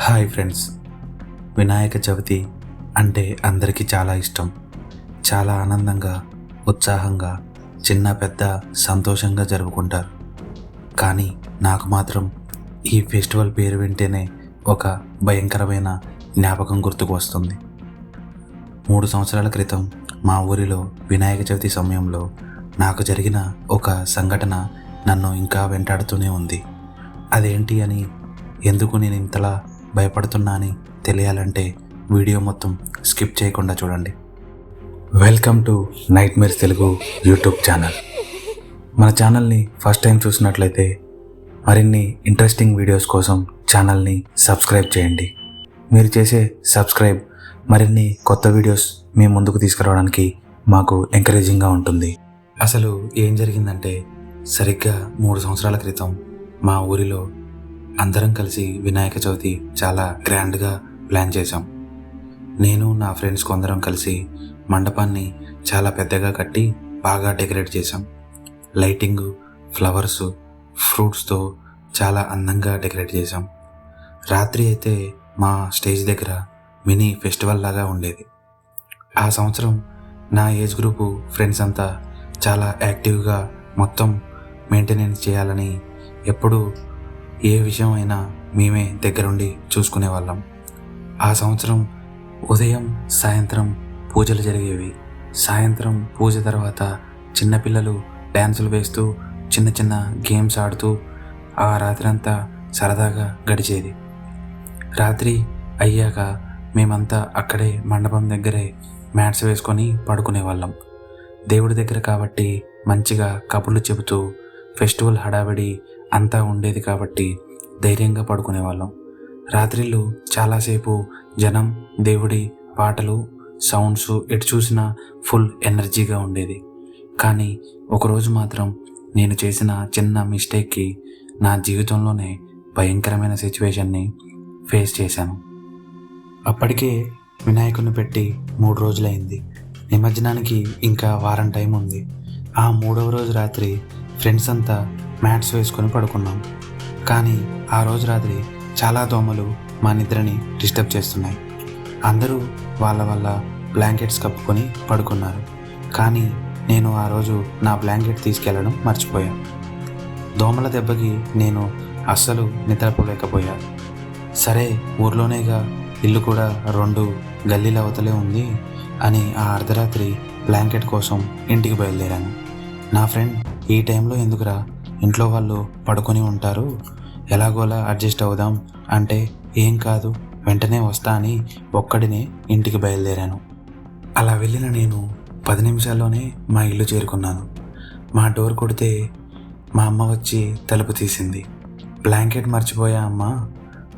Hi friends. Vinayaka Chavithi అంటే అందరికీ చాలా ఇష్టం. చాలా ఆనందంగా ఉత్సాహంగా చిన్న పెద్ద సంతోషంగా జరుపుకుంటారు. కానీ నాకు మాత్రం ఈ ఫెస్టివల్ పేరు వింటేనే ఒక భయంకరమైన జ్ఞాపకం గుర్తుకు వస్తుంది. మూడు సంవత్సరాల క్రితం మా ఊరిలో వినాయక చవితి సమయంలో నాకు జరిగిన ఒక సంఘటన నన్ను ఇంకా వెంటాడుతూనే ఉంది. అదేంటి అని ఎందుకు నేను ఇంతలా భయపడుతున్నా అని తెలియాలంటే వీడియో మొత్తం స్కిప్ చేయకుండా చూడండి. Welcome to nightmares Telugu YouTube channel. మన ఛానల్ని ఫస్ట్ టైం చూసినట్లయితే మరిన్ని ఇంట్రెస్టింగ్ వీడియోస్ కోసం ఛానల్ని సబ్స్క్రైబ్ చేయండి. మీరు చేసే సబ్స్క్రైబ్ మరిన్ని కొత్త వీడియోస్ మీ ముందుకు తీసుకురావడానికి మాకు ఎంకరేజింగ్గా ఉంటుంది. అసలు ఏం జరిగిందంటే సరిగ్గా మూడు సంవత్సరాల క్రితం మా ఊరిలో అందరం కలిసి వినాయక చవితి చాలా గ్రాండ్గా ప్లాన్ చేశాం. నేను నా ఫ్రెండ్స్ కొందరం కలిసి మండపాన్ని చాలా పెద్దగా కట్టి బాగా డెకరేట్ చేశాం. లైటింగ్ ఫ్లవర్స్ ఫ్రూట్స్తో చాలా అందంగా డెకరేట్ చేశాం. రాత్రి అయితే మా స్టేజ్ దగ్గర మినీ ఫెస్టివల్ లాగా ఉండేది. ఆ సంవత్సరం నా ఏజ్ గ్రూపు ఫ్రెండ్స్ అంతా చాలా యాక్టివ్గా మొత్తం మెయింటెనెన్స్ చేయాలని ఎప్పుడూ ఏ విషయం అయినా మేమే దగ్గరుండి చూసుకునే వాళ్ళం ఆ సంవత్సరం ఉదయం సాయంత్రం పూజలు జరిగేవి. సాయంత్రం పూజ తర్వాత చిన్నపిల్లలు డ్యాన్సులు వేస్తూ చిన్న చిన్న గేమ్స్ ఆడుతూ ఆ రాత్రంతా సరదాగా గడిచేది. రాత్రి అయ్యాక మేమంతా అక్కడే మండపం దగ్గరే మ్యాట్స్ వేసుకొని పడుకునే వాళ్ళం దేవుడి దగ్గర కాబట్టి మంచిగా కబుర్లు చెబుతూ ఫెస్టివల్ హడావిడి అంతా ఉండేది కాబట్టి ధైర్యంగా పడుకునే వాళ్ళం రాత్రిళ్ళు చాలాసేపు జనం దేవుడి పాటలు సౌండ్స్ ఎటు చూసినా ఫుల్ ఎనర్జీగా ఉండేది. కానీ ఒకరోజు మాత్రం నేను చేసిన చిన్న మిస్టేక్కి నా జీవితంలోనే భయంకరమైన సిచ్యువేషన్ని ఫేస్ చేశాను. అప్పటికే వినాయకుని పెట్టి మూడు రోజులైంది. నిమజ్జనానికి ఇంకా వారం టైం ఉంది. ఆ మూడవ రోజు రాత్రి ఫ్రెండ్స్ అంతా మ్యాట్స్ వేసుకొని పడుకున్నాం. కానీ ఆ రోజు రాత్రి చాలా దోమలు మా నిద్రని డిస్టర్బ్ చేస్తున్నాయి. అందరూ వాళ్ళ వాళ్ళ బ్లాంకెట్స్ కప్పుకొని పడుకున్నారు. కానీ నేను ఆ రోజు నా బ్లాంకెట్ తీసుకెళ్ళడం మర్చిపోయాను. దోమల దెబ్బకి నేను అస్సలు నిద్రపోలేకపోయా. సరే ఊర్లోనేగా ఇల్లు కూడా రెండు గల్లీల అవతలే ఉంది అని ఆ అర్ధరాత్రి బ్లాంకెట్ కోసం ఇంటికి బయలుదేరాను. నా ఫ్రెండ్ ఈ టైంలో ఎందుకురా ఇంట్లో వాళ్ళు పడుకొని ఉంటారు. ఎలాగోలా అడ్జస్ట్ అవుదాం. అంటే ఏం కాదు వెంటనే వస్తా అని ఒక్కడినే ఇంటికి బయలుదేరాను. అలా వెళ్ళిన నేను పది నిమిషాల్లోనే మా ఇల్లు చేరుకున్నాను. మా డోర్ కొడితే మా అమ్మ వచ్చి తలుపు తీసింది. బ్లాంకెట్ మర్చిపోయా అమ్మ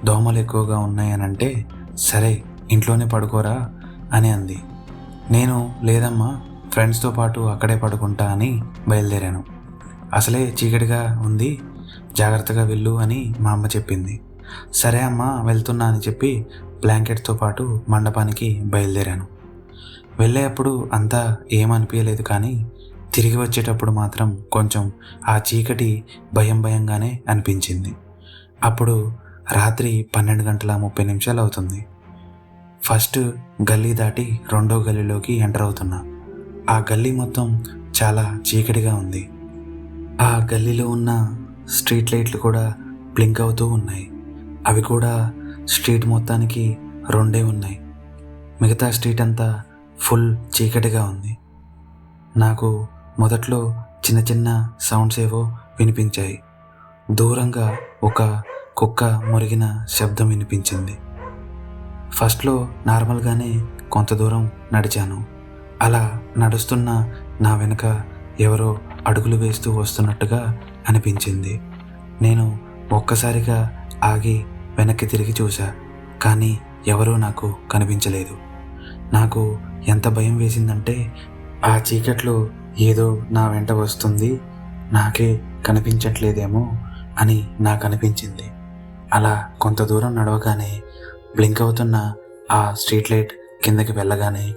దోమలు ఎక్కువగా ఉన్నాయనంటే సరే ఇంట్లోనే పడుకోరా అని అంది. నేను లేదమ్మా ఫ్రెండ్స్తో పాటు అక్కడే పడుకుంటా అని బయలుదేరాను. అసలే చీకటిగా ఉంది జాగ్రత్తగా వెళ్ళు అని మా అమ్మ చెప్పింది. సరే అమ్మ వెళ్తున్నా అని చెప్పి బ్లాంకెట్తో పాటు మండపానికి బయలుదేరాను. వెళ్ళేటప్పుడు అంతా ఏమనిపించలేదు కానీ తిరిగి వచ్చేటప్పుడు మాత్రం కొంచెం ఆ చీకటి భయం భయంగానే అనిపించింది. అప్పుడు రాత్రి పన్నెండు గంటల ముప్పై నిమిషాలు అవుతుంది. ఫస్ట్ గల్లీ దాటి రెండో గల్లీలోకి ఎంటర్ అవుతున్నా. ఆ గల్లీ మొత్తం చాలా చీకటిగా ఉంది. ఆ గల్లీలో ఉన్న స్ట్రీట్ లైట్లు కూడా బ్లింక్ అవుతూ ఉన్నాయి. అవి కూడా స్ట్రీట్ మొత్తానికి రెండే ఉన్నాయి. మిగతా స్ట్రీట్ అంతా ఫుల్ చీకటిగా ఉంది. నాకు మొదట్లో చిన్న చిన్న సౌండ్స్ ఏవో వినిపించాయి. దూరంగా ఒక కుక్క మురిగిన శబ్దం వినిపించింది. ఫస్ట్లో నార్మల్గానే కొంత దూరం నడిచాను. అలా నడుస్తున్న నా వెనుక ఎవరో అడుగులు వేస్తూ వస్తున్నట్టుగా అనిపించింది. నేను ఒక్కసారిగా ఆగి వెనక్కి తిరిగి చూశా కానీ ఎవరూ నాకు కనిపించలేదు. నాకు ఎంత భయం వేసిందంటే ఆ చీకట్లో ఏదో నా వెంట వస్తుంది నాకే కనిపించట్లేదేమో అని నాకు అనిపించింది. అలా కొంత దూరం నడవగానే బ్లింక్ అవుతున్న ఆ స్ట్రీట్ లైట్ కిందకి వెళ్ళగానే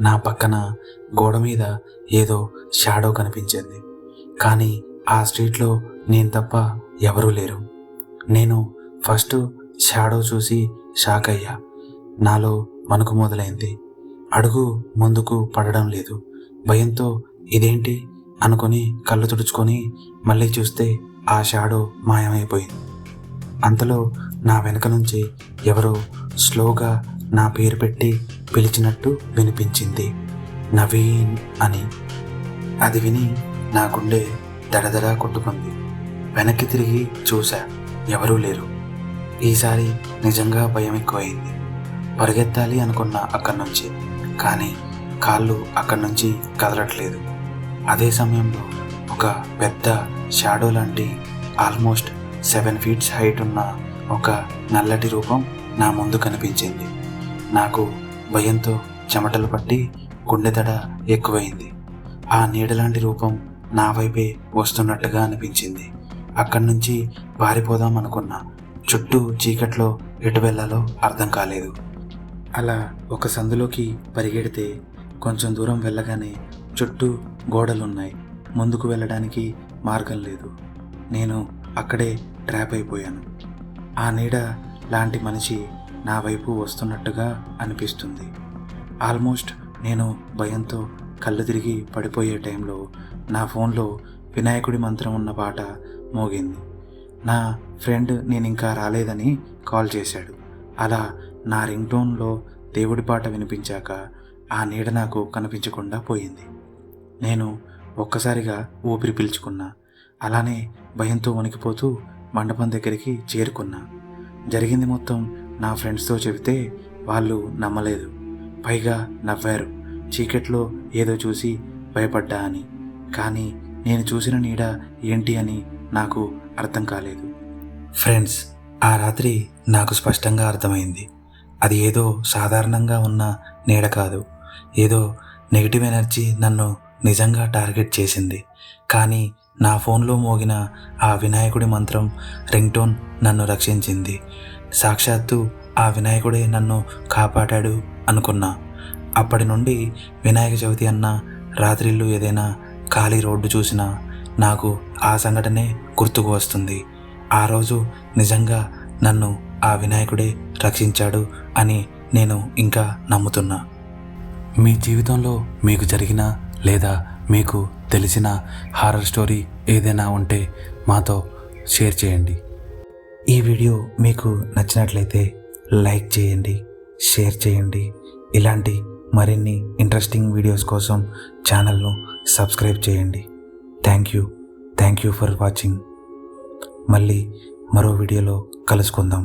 నా పక్కన గోడ మీద ఏదో షాడో కనిపించింది. కానీ ఆ స్ట్రీట్లో నేను తప్ప ఎవరూ లేరు. నేను ఫస్ట్ షాడో చూసి షాక్ అయ్యా. నాలో మనకు మొదలైంది. అడుగు ముందుకు పడడం లేదు. భయంతో ఇదేంటి? అనుకొని కళ్ళు తుడుచుకొని మళ్ళీ చూస్తే ఆ షాడో మాయమైపోయింది. అంతలో నా వెనక నుంచి ఎవరో స్లోగా నా పేరు పెట్టి పిలిచినట్టు వినిపించింది. నవీన్ అని. అది విని నా గుండె దడదడ కొట్టుకుంది. వెనక్కి తిరిగి చూశా. ఎవరూ లేరు. ఈసారి నిజంగా భయం ఎక్కువైంది. పరిగెత్తాలి అనుకున్న అక్కడి నుంచి. కానీ కాళ్ళు అక్కడి నుంచి కదలట్లేదు. అదే సమయంలో ఒక పెద్ద షాడో లాంటి ఆల్మోస్ట్ సెవెన్ ఫీట్స్ హైట్ ఉన్న ఒక నల్లటి రూపం నా ముందు కనిపించింది. నాకు భయంతో చెమటలు పట్టి గుండెదడ ఎక్కువైంది. ఆ నీడలాంటి రూపం నా వైపే వస్తున్నట్టుగా అనిపించింది. అక్కడి నుంచి పారిపోదాం అనుకున్నా. చుట్టూ చీకట్లో ఎటు వెళ్ళాలో అర్థం కాలేదు. అలా ఒక సందులోకి పరిగెడితే కొంచెం దూరం వెళ్ళగానే చుట్టూ గోడలున్నాయి. ముందుకు వెళ్ళడానికి మార్గం లేదు. నేను అక్కడే ట్రాప్ అయిపోయాను. ఆ నీడ లాంటి మనిషి నా వైపు వస్తున్నట్టుగా అనిపిస్తుంది. ఆల్మోస్ట్ నేను భయంతో కళ్ళు తిరిగి పడిపోయే టైంలో నా ఫోన్లో వినాయకుడి మంత్రం ఉన్న పాట మోగింది. నా ఫ్రెండ్ నేను ఇంకా రాలేదని కాల్ చేశాడు. అలా నా రింగ్ టోన్లో దేవుడి పాట వినిపించాక ఆ నీడ నాకు కనిపించకుండా పోయింది. నేను ఒక్కసారిగా ఊపిరి పీల్చుకున్నా. అలానే భయంతో వణికిపోతూ మండపం దగ్గరికి చేరుకున్నా. జరిగింది మొత్తం నా ఫ్రెండ్స్తో చెబితే వాళ్ళు నమ్మలేదు. పైగా నవ్వారు. చీకట్లో ఏదో చూసి భయపడ్డా అని. కానీ నేను చూసిన నీడ ఏంటి అని నాకు అర్థం కాలేదు. ఫ్రెండ్స్ ఆ రాత్రి నాకు స్పష్టంగా అర్థమైంది. అది ఏదో సాధారణంగా ఉన్న నీడ కాదు. ఏదో నెగిటివ్ ఎనర్జీ నన్ను నిజంగా టార్గెట్ చేసింది. కానీ నా ఫోన్లో మోగిన ఆ వినాయకుడి మంత్రం రింగ్టోన్ నన్ను రక్షించింది. సాక్షాత్తు ఆ వినాయకుడే నన్ను కాపాడాడు అనుకున్నా. అప్పటి నుండి వినాయక చవితి అన్న రాత్రిళ్ళు ఏదైనా ఖాళీ రోడ్డు చూసినా నాకు ఆ సంఘటనే గుర్తుకు వస్తుంది. ఆ రోజు నిజంగా నన్ను ఆ వినాయకుడే రక్షించాడు అని నేను ఇంకా నమ్ముతున్నా. మీ జీవితంలో మీకు జరిగిన లేదా మీకు తెలిసిన హారర్ స్టోరీ ఏదైనా ఉంటే మాతో షేర్ చేయండి. ఈ వీడియో మీకు నచ్చినట్లయితే లైక్ చేయండి షేర్ చేయండి. ఇలాంటి మరిన్ని ఇంట్రెస్టింగ్ వీడియోస్ కోసం ఛానల్ను సబ్స్క్రైబ్ చేయండి. Thank you thank you for watching మళ్ళీ మరో వీడియోలో కలుసుకుందాం.